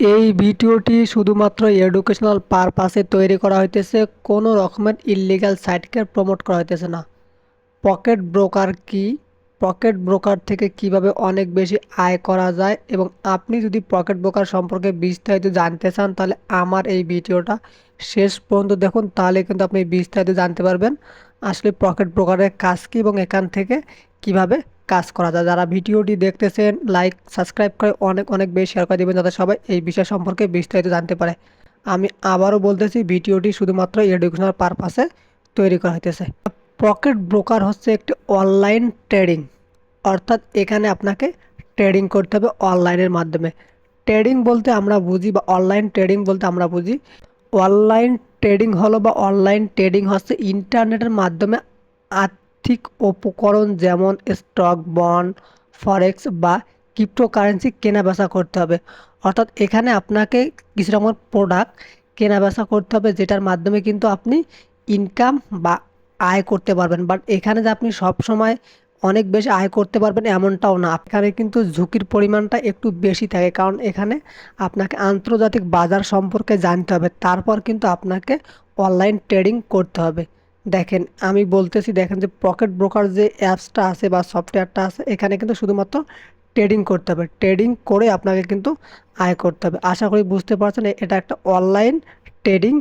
এই ভিডিওটি শুধুমাত্র এডুকেশনাল পারপাসে তৈরি করা হইতেছে, কোনো রকমের ইললিগাল সাইটকে প্রমোট করা হইতেছে না। পকেট ব্রোকার কি? পকেট ব্রোকার থেকে কীভাবে অনেক বেশি আয় করা যায়? এবং আপনি যদি পকেট ব্রোকার সম্পর্কে বিস্তারিত জানতে চান, তাহলে আমার এই ভিডিওটা শেষ পর্যন্ত দেখুন, তাহলে কিন্তু আপনি বিস্তারিত জানতে পারবেন। আসলে পকেট ব্রোকারের কাজ কী এবং এখান থেকে কীভাবে কাজ করা। যায় যারা ভিডিওটি দেখতেছেন লাইক সাবস্ক্রাইব করে অনেক অনেক বেশি শেয়ার করে দেবেন যাতে সবাই এই বিষয় সম্পর্কে বিস্তারিত জানতে পারে। আমি আবারও বলতেছি, ভিডিওটি শুধুমাত্র এডুকেশনাল পারপাসে তৈরি করা হইতেছে। পকেট ব্রোকার হচ্ছে একটি অনলাইন ট্রেডিং অর্থাৎ এখানে আপনাকে ট্রেডিং করতে হবে অনলাইনের মাধ্যমে। ট্রেডিং বলতে আমরা বুঝি বা অনলাইন ট্রেডিং বলতে আমরা বুঝি। অনলাইন ট্রেডিং হলো বা অনলাইন ট্রেডিং হচ্ছে ইন্টারনেটের মাধ্যমে আর্থিক উপকরণ যেমন স্টক, বন্ড, ফরেক্স বা ক্রিপ্টোকারেন্সি কেনা বেচা করতে হবে। অর্থাৎ এখানে আপনাকে কিছু রকমের প্রোডাক্ট কেনা বেচা করতে হবে, যেটার মাধ্যমে কিন্তু আপনি ইনকাম বা আয় করতে পারবেন। বাট এখানে যে আপনি সব সময় অনেক বেশি আয় করতে পারবেন এমনটাও না। এখানে কিন্তু ঝুঁকির পরিমাণটা একটু বেশি থাকে, কারণ এখানে আপনাকে আন্তর্জাতিক বাজার সম্পর্কে জানতে হবে। তারপর কিন্তু আপনাকে অনলাইন ট্রেডিং করতে হবে। দেখেন, আমি বলতেছি, দেখেন যে পকেট ব্রোকার যে অ্যাপসটা আছে বা সফটওয়্যারটা আছে, এখানে কিন্তু শুধুমাত্র ট্রেডিং করতে হবে। ট্রেডিং করে আপনাকে কিন্তু আয় করতে হবে। আশা করি বুঝতে পারছেন, এটা একটা অনলাইন ট্রেডিং